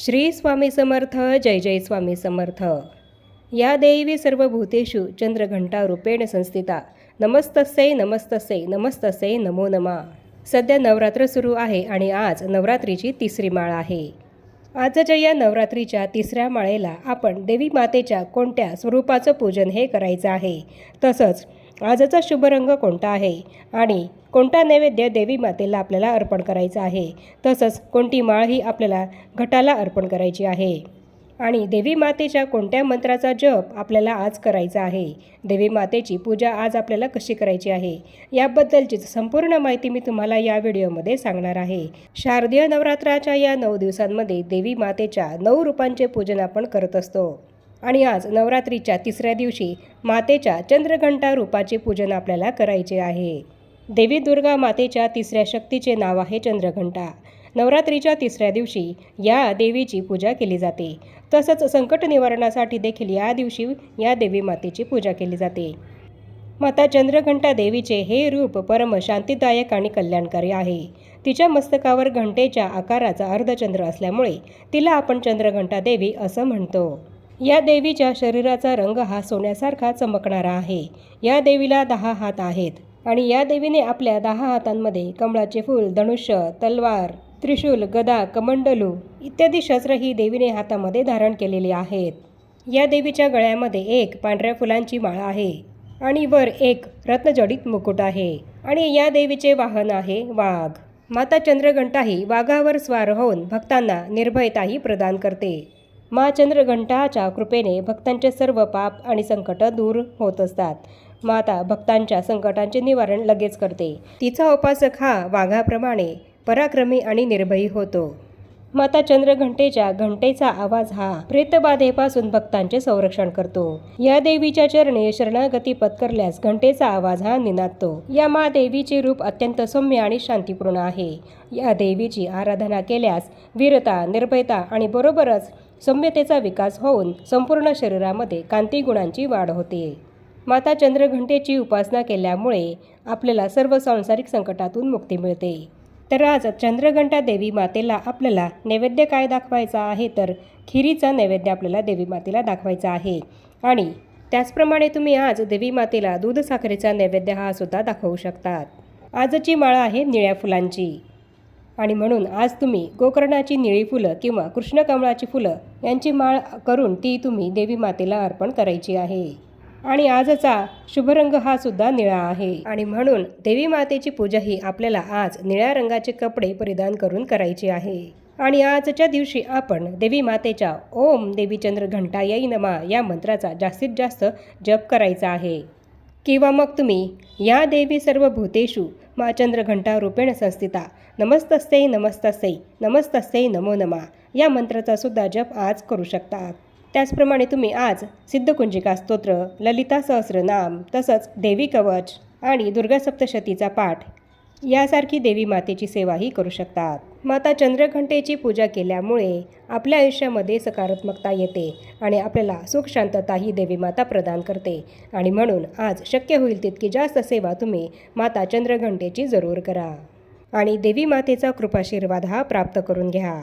श्री स्वामी समर्थ जय जय स्वामी समर्थ. या देवी सर्व भूतेषु चंद्रघंटा रूपेण संस्थिता. नमस्तस्यै नमस्तस्यै नमस्तस्यै नमो नमा. सध्या नवरात्र सुरू आहे आणि आज नवरात्रीची तिसरी माळ आहे. आजच्या या नवरात्रीच्या तिसऱ्या माळेला आपण देवी मातेच्या कोणत्या स्वरूपाचं पूजन हे करायचं आहे? तसंच आजचा शुभ रंग कोणता आहे? आणि कोणता नैवेद्य देवी मातेला आपल्याला अर्पण करायचं आहे? तसंच कोणती माळ ही आपल्याला घटाला अर्पण करायची आहे? आणि देवी मातेच्या कोणत्या मंत्राचा जप आपल्याला आज करायचा आहे? देवी मातेची पूजा आज आपल्याला कशी करायची आहे? याबद्दलची संपूर्ण माहिती मी तुम्हाला या व्हिडिओमध्ये सांगणार आहे. शारदीय नवरात्राच्या या नऊ दिवसांमध्ये देवी मातेच्या नऊ रूपांचे पूजन आपण करत असतो. आणि आज नवरात्रीच्या तिसऱ्या दिवशी मातेच्या चंद्रघंटा रूपाचे पूजन आपल्याला करायचे आहे. देवी दुर्गा मातेच्या तिसऱ्या शक्तीचे नाव आहे चंद्रघंटा. नवरात्रीच्या तिसऱ्या दिवशी या देवीची पूजा केली जाते. तसंच संकट निवारणासाठी देखील या दिवशी या देवी मातेची पूजा केली जाते. माता चंद्रघंटा देवीचे हे रूप परम शांतीदायक आणि कल्याणकारी आहे. तिच्या मस्तकावर घंटेच्या आकाराचा अर्धचंद्र असल्यामुळे तिला आपण चंद्रघंटा देवी असं म्हणतो. या देवीच्या शरीराचा रंग हा सोन्यासारखा चमकणारा आहे. या देवीला दहा हात आहेत. आणि या देवीने आपल्या दहा हातांमध्ये कमळाचे फूल धनुष्य तलवार त्रिशूल गदा कमंडलू इत्यादी शस्त्र ही देवीने हातामध्ये धारण केलेली आहेत. या देवीच्या गळ्यामध्ये एक पांढऱ्या फुलांची माळ आहे आणि वर एक रत्नजडित मुकुट आहे आणि या देवीचे वाहन आहे वाघ. माता चंद्रघंटाही वाघावर स्वार होऊन भक्तांना निर्भयताही प्रदान करते. मा चंद्रघंटाच्या कृपेने भक्तांचे सर्व पाप आणि संकट दूर होत असतात. माता भक्तांच्या संकटांचे निवारण लगेच करते. तिचा उपासक हा वाघाप्रमाणे पराक्रमी आणि निर्भयी होतो. माता चंद्रघंटेच्या घंटेचा आवाज हा प्रेतबाधेपासून भक्तांचे संरक्षण करतो. या देवीच्या चरणी शरणागती पत्करल्यास घंटेचा आवाज हा निनादतो. या मा देवीचे रूप अत्यंत सौम्य आणि शांतीपूर्ण आहे. या देवीची आराधना केल्यास वीरता निर्भयता आणि बरोबरच सौम्यतेचा विकास होऊन संपूर्ण शरीरामध्ये कांती गुणांची वाढ होते. माता चंद्रघंटेची उपासना केल्यामुळे आपल्याला सर्व सांसारिक संकटातून मुक्ती मिळते. तर आज चंद्रघंटा देवी मातेला आपल्याला नैवेद्य काय दाखवायचा आहे? तर खिरीचा नैवेद्य आपल्याला देवी मातेला दाखवायचा आहे. आणि त्याचप्रमाणे तुम्ही आज देवी मातेला दूध साखरेचा नैवेद्य हा सुद्धा दाखवू शकतात. आजची माळ आहे निळ्या फुलांची. आणि म्हणून आज तुम्ही गोकर्णाची निळी फुलं किंवा कृष्णकमळाची फुलं यांची माळ करून ती तुम्ही देवी मातेला अर्पण करायची आहे. आणि आजचा शुभरंग हा सुद्धा निळा आहे. आणि म्हणून देवी मातेची पूजा ही आपल्याला आज निळ्या रंगाचे कपडे परिधान करून करायची आहे. आणि आजच्या दिवशी आपण देवी मातेच्या ओम देवीचंद्र घंटा यई नमा या मंत्राचा जास्तीत जास्त जप करायचा आहे. किंवा मग तुम्ही या देवी सर्व भूतेषु मा चंद्रघंटा रूपेण संस्थिता नमस्तस्यै नमस्तस्यै नमस्तस्यै नमो नमा या मंत्राचा सुद्धा जप आज करू शकता. त्याचप्रमाणे तुम्ही आज सिद्धकुंजिका स्तोत्र ललिता सहस्रनाम तसंच देवी कवच आणि दुर्गा सप्तशतीचा पाठ यासारखी देवी मातेची सेवाही करू शकतात. माता चंद्रघंटेची पूजा केल्यामुळे आपल्या आयुष्यामध्ये सकारात्मकता येते आणि आपल्याला सुख शांतता ही देवी माता प्रदान करते आणि म्हणून आज शक्य होईल तितकी जास्त सेवा तुम्ही माता चंद्रघंटेची जरूर करा. आणि देवी मातेचा कृपाशीर्वाद हा प्राप्त करून घ्या.